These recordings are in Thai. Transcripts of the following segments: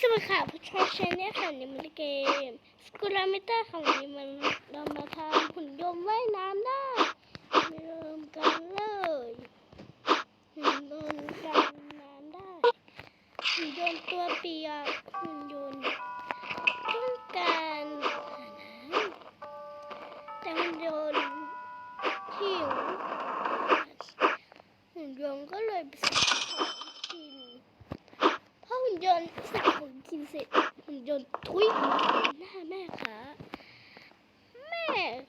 สวัสดีค่ะผู้ชายชาแนลค่ะนี่มันเกมสกูรามิเตอร์ค่ะวันนี้มันเรามาทำหุ่นยนต์ว่ายน้ำได้มาเริ่มกันเลยหุ่นยนต์ว่ายน้ำได้หุ่นยนต์ตัวเปียกหุ่นยนต์ นยนต์ทุยหน้าแม่ค่ะแม่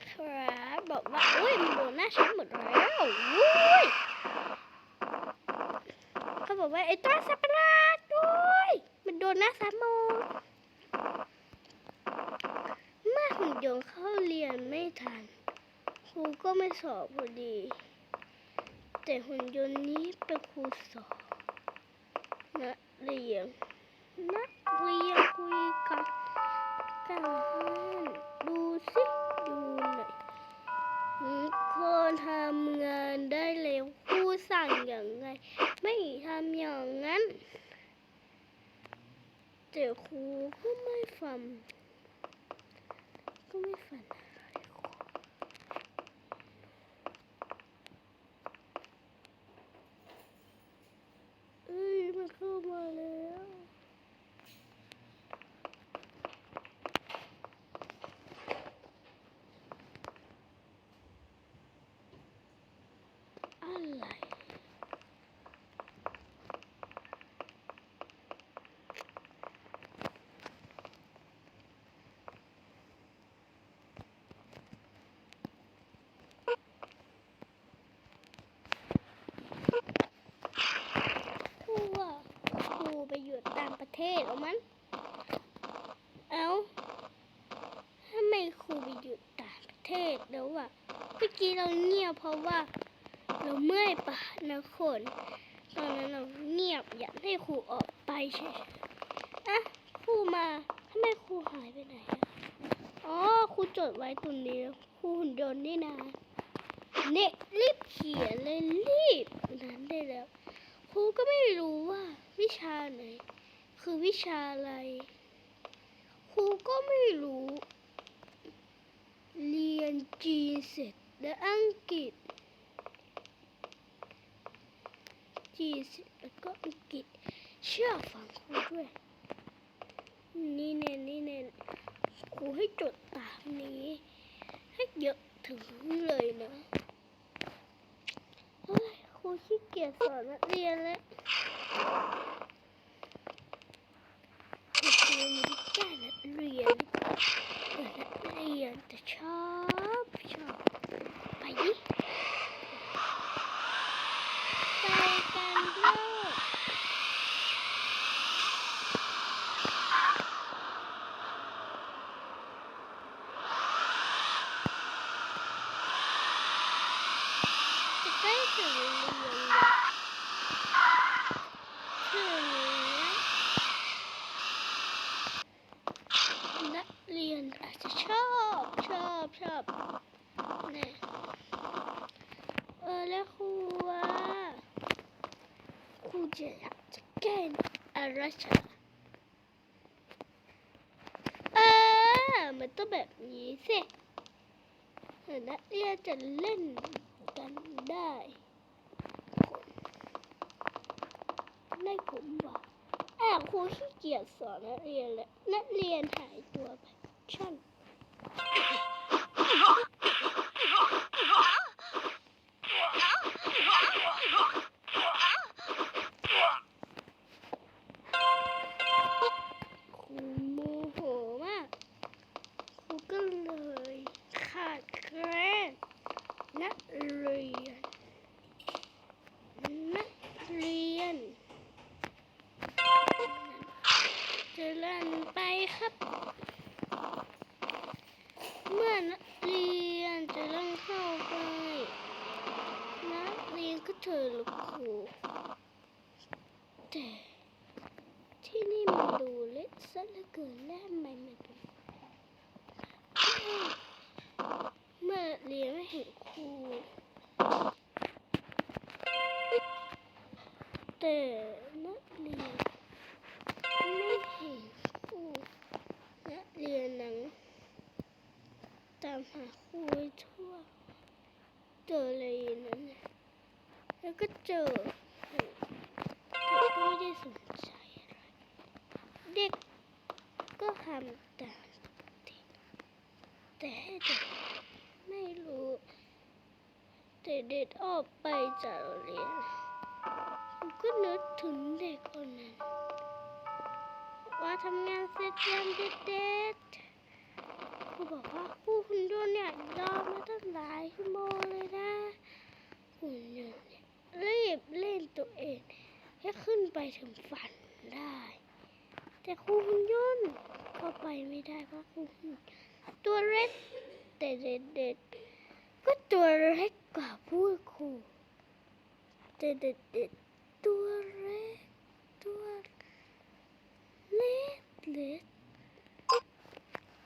ครับบอกว่าโอ้ยมันโดนหน้าฉันหมดแล้วอุ้ยเขาบอกว่าไอ้ตัวสัตว์ประหลาดด้วย มันโดนหน้าฉันหมดเมื่อหุ่นยนต์เข้าเรียนไม่ทันครูก็ไม่สอบพอดี แต่หุ่นยนต์นี้เป็นครูสอบนักเรียนนักเรียนคุยกัน กันดูสิดูหน่อยทุกคนทำงานได้เร็วครูสั่งอย่างไง ไม่ทำอย่างนั้นแต่ครูก็ไม่ฟังก็ไม่ฟังอะไรครูเอ้ยมันเข้ามาแล้ว อะไร ครูว่าครู ไปอยู่ต่างประเทศแล้วมั้งเอ้าทำไมครูไปอยู่ต่างประเทศแล้ววะเมื่อกี้เราเงียบเพราะว่า เราเมื่อยปากนะคนตอนนั้นเราเงียบอยากให้ครูออกไปใช่อะครูมาทำไมครูหายไปไหนอะอ๋อครูจดไว้ตรงนี้ครูหุ่นยนต์นี่นะเนี่ยรีบเขียนเลยรีบนั้นได้แล้ว ครูก็ไม่รู้ว่าวิชาไหน คือ วิชาอะไร ครูก็ไม่รู้ เรียนจีนเสร็จแล้วอังกฤษ จีนเสร็จแล้วก็อังกฤษ เชื่อฟังครูด้วย นี่เน่นี่เน่ครูให้จดตามนี้ ให้เยอะถึงเลยนะครูขี้เกียจสอนนักเรียนแล้ว ครูไม่ได้แก้นักเรียนเออนักเรียนแต่ชอบชอบไปดิไปกันเถอะจะใกล้ถึงโรงเรียนแล้วถึงแล้วนักเรียนอาจจะชอบช อบชอบนะเออแล้วครูว่าครูจะอยากจะแกล้งอะไรฉันเออมันต้องแบบนี้สินักเรียนจะเล่นกันได้ได้ผมบอกแอบครูขี้เกียจสอนนักเรียนเลยนักเรียนหายตัวไปช่าง ครูโมโหมาก ครูก็เลยขาดแคลนนักเรียน นักเรียนจะเล่นไปครับ เมื่อนักเรียนจะเล่นเข้าไป นักเรียนก็เจอลูกครูแต่ ที่นี่มันดูเล็กซะเหลือเกินและทำไมมันดูเมื่อเรียนไม่เห็นครูแต่นักเรียนไม่เห็นามหาครูทั่ว เจอเลยนั้นแล้วก็เจอเด็กก็ไม่ได้สนใจอะไรเด็กก็ทำตามที่แต่เด็กไม่รู้ แต่เด็กออกไปจากโรงเรียนผมก็นึกถึงเด็กคนนั้น ว่าทำงานเสร็จยังเด็ดๆครูบอ ยุ่นเนี่ยรอมาตั้งหลายชั่วโมงเลยนะหุ่นยนต์เรียรีบเล่นตัวเองให้ขึ้นไปถึงฝันได้ แต่ครูหุ่นยนต์ก็ไปไม่ได้เพราะครูตัวเล็กแต่เด็ดๆก็ตัวเล็กกว่าผู้ครูแต่เด็ดๆตัวเล็กตัวเล็กเล็ก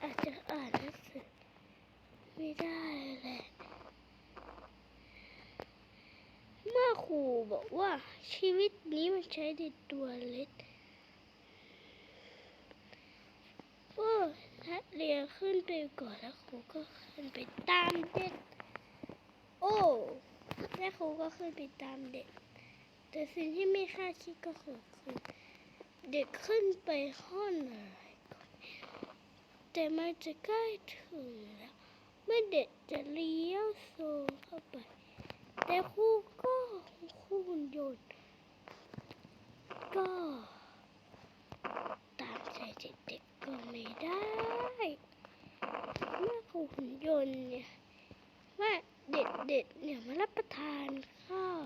อาจจะอ่านหนังสือ ไม่ได้แหละเมื่อครูบอกว่าชีวิตนี้มันใช้เด็กตัวเล็กโอ้นักเรียนขึ้นไปก่อนแล้วครูก็ขึ้นไปตามเด็ก โอ้แล้วครูก็ขึ้นไปตามเด็ก แต่สิ่งที่ไม่คาดคิดก็คือคือเด็กขึ้นไปห้องอะไรก่อนแต่มันจะใกล้ถึง เมื่อเด็กจะเลี้ยวโซเข้าไป แต่ครูก็ครูหุ่นยนต์ก็ตามใจเด็กๆก็ไม่ได้เมื่อครูหุ่นยนต์เนี่ยว่าเด็กๆเนี่ยมารับประทานข้าว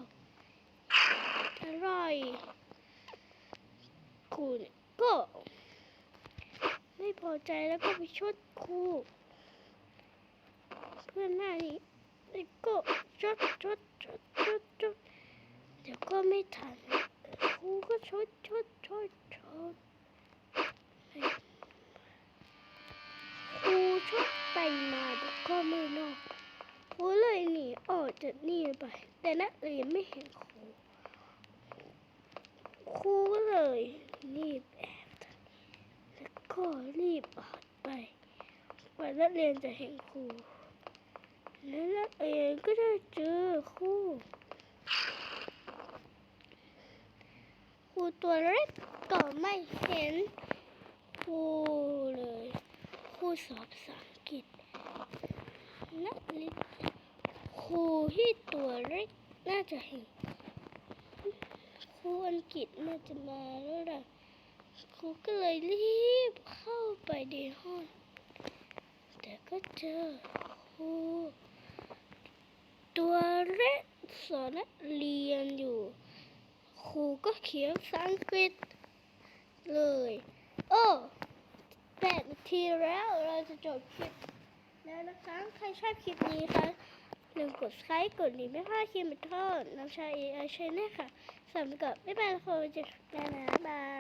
อร่อยครูเนี่ยก็ไม่พอใจแล้วก็ไปชดครู พื่อนหน้านี้นี่ก็ชดชดชดชดชดเดี๋ยวก็ไม่ทันครูก็ชดชดชดชดครูชดไปมาแต่ก็ไม่รอดครูเลยหนีออกจากนี่ไป แต่นักเรียนไม่เห็นครูครูก็เลยรีบแอบแล้วก็รีบออกไปกว่านักเรียนจะเห็นครู แล้วนักเรียนก็ได้เจอครูครูตัวเล็กก็ไม่เห็นครูเลยครูสอบภาษาอังกฤษนักเรียนครูที่ตัวเล็กน่าจะเห็นครูอังกฤษน่าจะมาแล้วล่ะครูก็เลยรีบเข้าไปในห้องแต่ก็เจอครู ตัวเล็กสอนนักเรียนอยู่ ครูก็เขียนภาษาอังกฤษเลย โอ้แปดนาทีแล้วเราจะจบคลิปแล้วนะคะ ใครชอบคลิปนี้คะลืมกดไลค์กดนีไม่พลาดคลิปเป็นทอดน้ำชาเอไอชแนลค่ะสำหรับบ๊ายบายละคนจะกันนะบาย